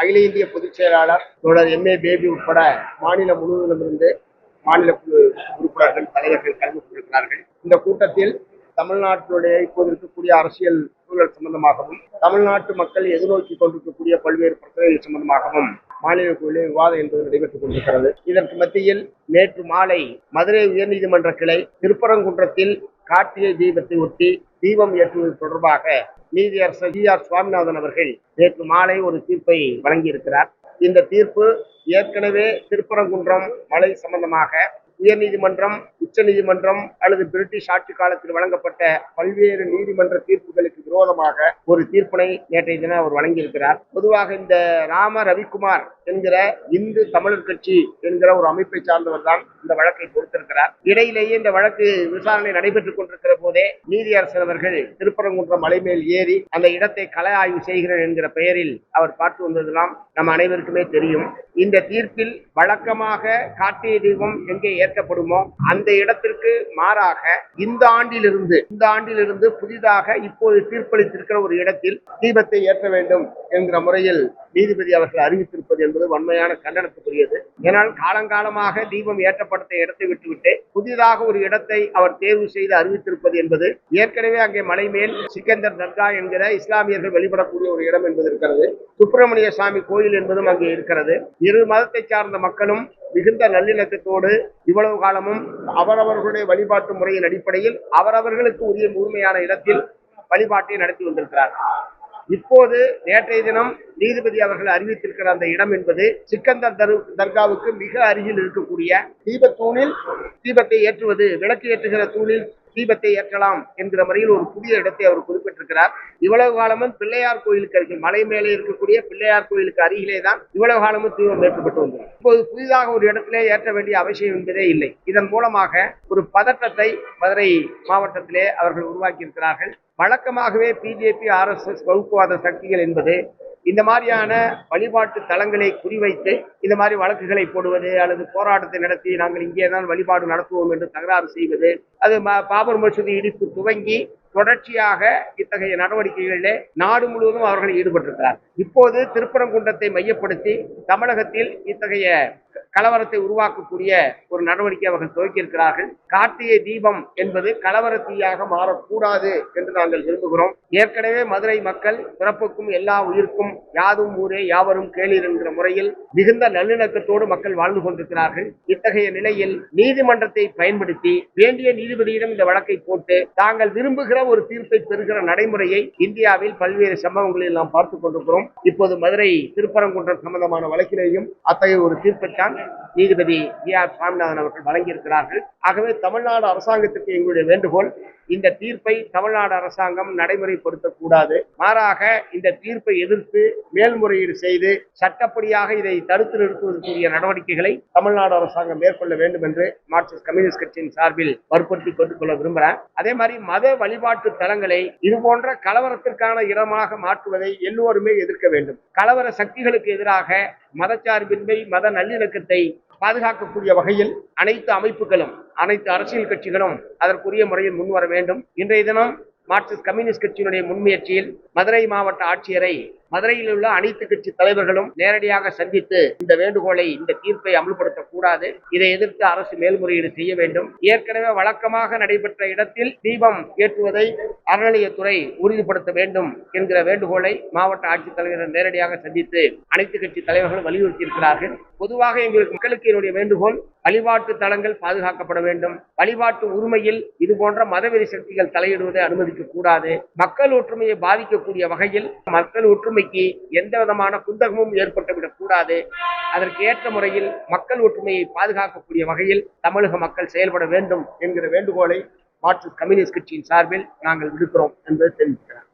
அகில இந்திய பொதுச் செயலாளர் தோழர் எம் ஏ பேபி உட்பட மாநிலம் முழுவதிலிருந்து மாநில குழு உறுப்பினர்கள் தலைவர்கள் கலந்து கொண்டிருக்கிறார்கள். இந்த கூட்டத்தில் தமிழ்நாட்டினுடைய இப்போது இருக்கக்கூடிய அரசியல் சூழல் சம்பந்தமாகவும் தமிழ்நாட்டு மக்கள் எதிர்நோக்கி கொண்டிருக்கக்கூடிய பல்வேறு பிரச்சனைகள் சம்பந்தமாகவும் மாநில குழுவில் விவாதம் என்பது நடைபெற்றுக் கொண்டிருக்கிறது. இதற்கு மத்தியில் நேற்று மாலை மதுரை உயர்நீதிமன்ற கிளை திருப்பரங்குன்றத்தில் கார்த்திகை தீபத்தை ஒட்டி தீபம் ஏற்றுவது தொடர்பாக நீதியரசர் ஜி ஆர் சுவாமிநாதன் அவர்கள் நேற்று மாலை ஒரு தீர்ப்பை வழங்கியிருக்கிறார். இந்த தீர்ப்பு ஏற்கனவே திருப்பரங்குன்றம் மலை சம்பந்தமாக உயர்நீதிமன்றம் உச்சநீதிமன்றம் அல்லது பிரிட்டிஷ் ஆட்சி காலத்தில் வழங்கப்பட்ட பல்வேறு நீதிமன்ற தீர்ப்புகளுக்கு விரோதமாக ஒரு தீர்ப்பினை நேற்றைய தினம் அவர் வழங்கியிருக்கிறார். பொதுவாக இந்த ராம ரவிக்குமார் என்கிற இந்து தமிழர் கட்சி என்கிற ஒரு அமைப்பை சார்ந்தவர் தான் இந்த வழக்கை கொடுத்திருக்கிறார். இடையிலேயே இந்த வழக்கு விசாரணை நடைபெற்றுக் கொண்டிருக்கிற போதே நீதியரசர் அவர்கள் திருப்பரங்குன்றம் மலை மேல் ஏறி அந்த இடத்தை கலை ஆய்வு செய்கிறார் என்கிற பெயரில் அவர் பார்த்து வந்ததெல்லாம் நம் அனைவருக்குமே தெரியும். இந்த தீர்ப்பில் வழக்கமாக கார்த்திகை தீபம் எங்கே ஏற்கப்படுமோ அந்த இடத்திற்கு மாறாக இந்த ஆண்டிலிருந்து இந்த ஆண்டிலிருந்து புதிதாக இப்போது தீர்ப்பளித்திருக்கிற ஒரு இடத்தில் தீபத்தை ஏற்ற வேண்டும் என்கிற முறையில் நீதிபதி அவர்கள் அறிவித்திருப்பது என்பது வன்மையான கண்டனத்துக்குரியது. ஏனால் காலங்காலமாக தீபம் ஏற்றப்பட்ட இடத்தை விட்டுவிட்டு புதிதாக ஒரு இடத்தை அவர் தேர்வு செய்து அறிவித்திருப்பது என்பது ஏற்கனவே அங்கே மலை மேல் சிக்கந்தர் தர்கா என்கிற இஸ்லாமியர்கள் வெளிப்படக்கூடிய ஒரு இடம் என்பது இருக்கிறது. சுப்பிரமணிய சுவாமி கோயில் என்பதும் அங்கே இருக்கிறது. இரு மதத்தை சார்ந்த மக்களும் மிகுந்த நல்லிணக்கத்தோடு இவ்வளவு காலமும் அவரவர்களுடைய வழிபாட்டு முறையின் அடிப்படையில் அவரவர்களுக்கு உரிய முழுமையான இடத்தில் வழிபாட்டை நடத்தி வந்திருக்கிறார். இப்போது நேற்றைய தினம் நீதிபதி அவர்கள் அறிவித்திருக்கிற அந்த இடம் என்பது சிக்கந்தர் தரு தர்காவுக்கு மிக அருகில் இருக்கக்கூடிய தீபத்தூணில் தீபத்தை ஏற்றுவது விளக்கு ஏற்றுகிற தூணில் தீபத்தை ஏற்றலாம் என்கிற முறையில் ஒரு புதிய இடத்தை அவர் குறிப்பிட்டிருக்கிறார். இவ்வளவு காலமும் பிள்ளையார் கோயிலுக்கு அருகில் மலை மேலே இருக்கக்கூடிய பிள்ளையார் கோயிலுக்கு அருகிலே தான் இவ்வளவு காலமும் தீபம் ஏற்றப்பட்டு வந்தது இப்போது புதிதாக ஒரு இடத்திலே ஏற்ற வேண்டிய அவசியம் என்பதே இல்லை. இதன் மூலமாக ஒரு பதட்டத்தை மதுரை மாவட்டத்திலே அவர்கள் உருவாக்கி இருக்கிறார்கள் வழக்கமாகவே பிஜேபி ஆர்எஸ்எஸ் வகுப்புவாத சக்திகள் என்பது இந்த மாதிரியான வழிபாட்டு தலங்களை குறிவைத்து இந்த மாதிரி வழக்குகளை போடுவது அல்லது போராட்டத்தை நடத்தி நாங்கள் இங்கே தான் வழிபாடு நடத்துவோம் என்று தகராறு செய்வது அது பாபர் மசூதி இடிப்பு துவங்கி தொடர்ச்சியாக இத்தகைய நடவடிக்கைகளிலே நாடு முழுவதும் அவர்கள் ஈடுபட்டிருக்கிறார் இப்போது திருப்பரங்குன்றத்தை மையப்படுத்தி தமிழகத்தில் இத்தகைய கலவரத்தை உருவாக்கக்கூடிய ஒரு நடவடிக்கை அவர்கள் துவக்கியிருக்கிறார்கள். கார்த்திகை தீபம் என்பது கலவர தீயாக மாறக்கூடாது என்று நாங்கள் விரும்புகிறோம். ஏற்கனவே மதுரை மக்கள் பிறப்புக்கும் எல்லா உயிர்க்கும் யாதும் ஊரே யாவரும் கேளீர் என்கிற முறையில் மிகுந்த நல்லிணக்கத்தோடு மக்கள் வாழ்ந்து கொண்டிருக்கிறார்கள். இத்தகைய நிலையில் நீதிமன்றத்தை பயன்படுத்தி வேண்டிய நீதிபதியிடம் இந்த வழக்கை போட்டு தாங்கள் விரும்புகிற ஒரு தீர்ப்பை பெறுகிற நடைமுறையை இந்தியாவில் பல்வேறு சம்பவங்களில் நாம் பார்த்துக் கொண்டிருக்கிறோம். இப்போது மதுரை திருப்பரங்குன்றம் சம்பந்தமான வழக்கிலேயும் அத்தகைய ஒரு தீர்ப்பைத்தான் நீதிபதி வி ஆர் சாமிநாதன் அவர்கள் வழங்கியிருக்கிறார்கள். ஆகவே தமிழ்நாடு அரசாங்கத்திற்கு எங்களுடைய வேண்டுகோள் இந்த தீர்ப்பை தமிழ்நாடு அரசாங்கம் நடைமுறைப்படுத்தக்கூடாது. மாறாக இந்த தீர்ப்பை எதிர்த்து மேல்முறையீடு செய்து சட்டப்படியாக இதை தடுத்து நிறுத்துவதற்குரிய நடவடிக்கைகளை தமிழ்நாடு அரசாங்கம் மேற்கொள்ள வேண்டும் என்று மார்க்சிஸ்ட் கம்யூனிஸ்ட் கட்சியின் சார்பில் வற்புறுத்தி கொண்டுகொள்ள விரும்புகிறேன். அதே மாதிரி மத வழிபாட்டு தலங்களை இது போன்ற கலவரத்திற்கான இடமாக மாற்றுவதை எல்லோருமே எதிர்க்க வேண்டும். கலவர சக்திகளுக்கு எதிராக மதச்சார்பின்மை மத நல்லிணக்கத்தை பாதுகாக்கக்கூடிய வகையில் அனைத்து அமைப்புகளும் அனைத்து அரசியல் கட்சிகளும் அதற்குரிய முறையில் முன்வர வேண்டும். இன்றைய தினம் மார்க்சிஸ்ட் கம்யூனிஸ்ட் கட்சியினுடைய முன்முயற்சியில் மதுரை மாவட்ட ஆட்சியரை மதுரையில் உள்ள அனைத்து கட்சி தலைவர்களும் நேரடியாக சந்தித்து இந்த வேண்டுகோளை இந்த தீர்ப்பை அமல்படுத்தக் கூடாது இதை எதிர்த்து அரசு மேல்முறையீடு செய்ய வேண்டும். ஏற்கனவே வழக்கமாக நடைபெற்ற இடத்தில் தீபம் ஏற்றுவதை அறநிலையத்துறை உறுதிப்படுத்த வேண்டும் என்கிற வேண்டுகோளை மாவட்ட ஆட்சித்தலைவர் நேரடியாக சந்தித்து அனைத்து கட்சி தலைவர்களும் வலியுறுத்தி இருக்கிறார்கள் பொதுவாக எங்களுக்கு மக்களுக்கு என்னுடைய வேண்டுகோள் வழிபாட்டு தலங்கள் பாதுகாக்கப்பட வேண்டும். வழிபாட்டு உரிமையில் இது போன்ற மதவெறி சக்திகள் தலையிடுவதை அனுமதிக்க கூடாது மக்கள் ஒற்றுமையை பாதிக்கக்கூடிய வகையில் மக்கள் ஒற்றுமை ஒற்றுமைக்கு எந்த விதமான குந்தகமும் ஏற்பட்டுவிடக் கூடாது அதற்கு ஏற்ற முறையில் மக்கள் ஒற்றுமையை பாதுகாக்கக்கூடிய வகையில் தமிழக மக்கள் செயல்பட வேண்டும் என்கிற வேண்டுகோளை மார்க்சிஸ்ட் கம்யூனிஸ்ட் கட்சியின் சார்பில் நாங்கள் விடுக்கிறோம் என்பது தெரிவிக்கிறார்